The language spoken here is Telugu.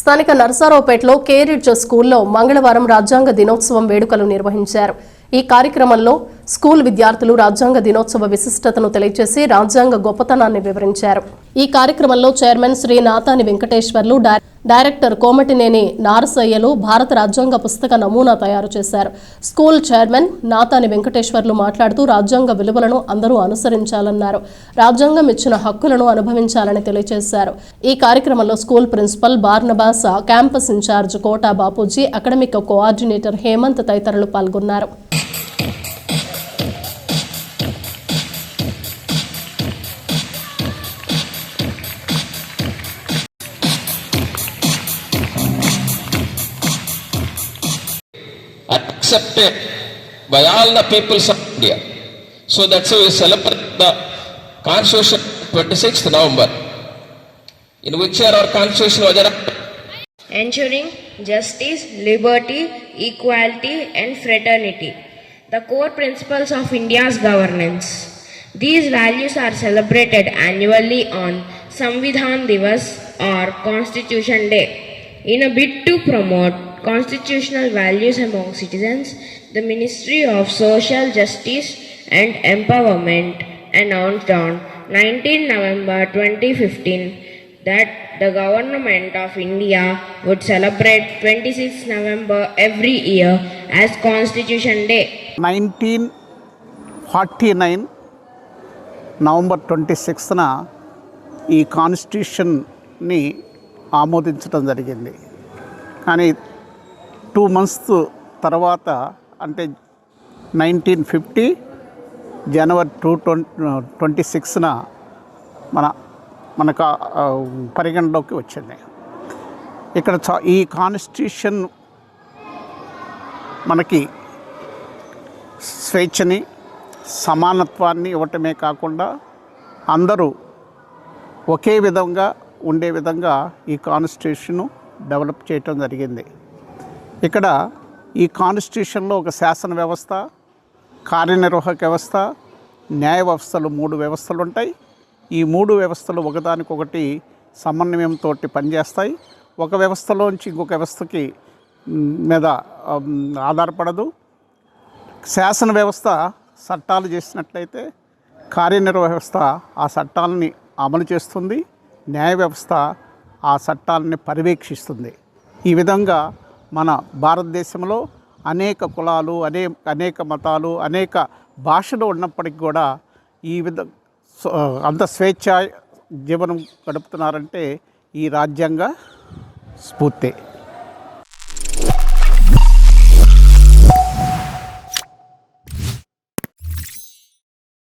స్థానిక నర్సారావుపేటలో కేరిడ్జ్ స్కూల్లో మంగళవారం రాజ్యాంగ దినోత్సవం వేడుకలు నిర్వహించారు. ఈ కార్యక్రమంలో స్కూల్ విద్యార్థులు రాజ్యాంగ దినోత్సవ విశిష్టతను తెలియజేసి రాజ్యాంగ గొప్పతనాన్ని వివరించారు. ఈ కార్యక్రమంలో చైర్మన్ శ్రీ నాతాని వెంకటేశ్వర్లు డై- డైరెక్టర్ కోమటినేని నారసయ్యలు భారత రాజ్యాంగ పుస్తక నమూనా తయారు చేశారు. స్కూల్ చైర్మన్ నాతాని వెంకటేశ్వర్లు మాట్లాడుతూ రాజ్యాంగ విలువలను అందరూ అనుసరించాలన్నారు. రాజ్యాంగం ఇచ్చిన హక్కులను అనుభవించాలని తెలియజేశారు. ఈ కార్యక్రమంలో school principal Barnabas campus incharge Kota Bapuji academic coordinator Hemanth తదితరులు పాల్గొన్నారు. Accepted by all the peoples of India. So that's why we celebrate the Constitution 26th November, in which year our Constitution was adopted. ensuring justice, liberty, equality, and fraternity, the core principles of India's governance. These values are celebrated annually on Samvidhan Divas or Constitution Day. In a bid to promote constitutional values among citizens, the Ministry of Social Justice and Empowerment announced on 19 November 2015 that the government of India would celebrate 26 November every year as Constitution Day. Nineteen forty nine November twenty సిక్స్త్న ఈ కాన్స్టిట్యూషన్ని ఆమోదించడం జరిగింది. కానీ టూ మంత్స్ తర్వాత అంటే నైన్టీన్ ఫిఫ్టీ జనవరి టూ ట్వంటీ ట్వంటీ సిక్స్న మన మనకు పరిగణలోకి వచ్చింది. ఇక్కడ చా ఈ కాన్స్టిట్యూషన్ మనకి స్వేచ్ఛని సమానత్వాన్ని ఇవ్వటమే కాకుండా అందరూ ఒకే విధంగా ఉండే విధంగా ఈ కాన్స్టిట్యూషను డెవలప్ చేయటం జరిగింది. ఇక్కడ ఈ కాన్స్టిట్యూషన్లో ఒక శాసన వ్యవస్థ కార్యనిర్వాహక వ్యవస్థ న్యాయ వ్యవస్థలు మూడు వ్యవస్థలు ఉంటాయి. ఈ మూడు వ్యవస్థలు ఒకదానికొకటి సమన్వయంతో పనిచేస్తాయి. ఒక వ్యవస్థలోంచి ఇంకొక వ్యవస్థకి మీద ఆధారపడదు. శాసన వ్యవస్థ చట్టాలు చేసినట్లయితే కార్యనిర్వహ వ్యవస్థ ఆ చట్టాలని అమలు చేస్తుంది. న్యాయ వ్యవస్థ ఆ చట్టాలని పర్యవేక్షిస్తుంది. ఈ విధంగా మన భారతదేశంలో అనేక కులాలు అనే అనేక మతాలు అనేక భాషలు ఉన్నప్పటికీ కూడా ఈ విధ అంత స్వేచ్ఛ జీవనం గడుపుతున్నారంటే ఈ రాజ్యాంగ స్ఫూర్తి.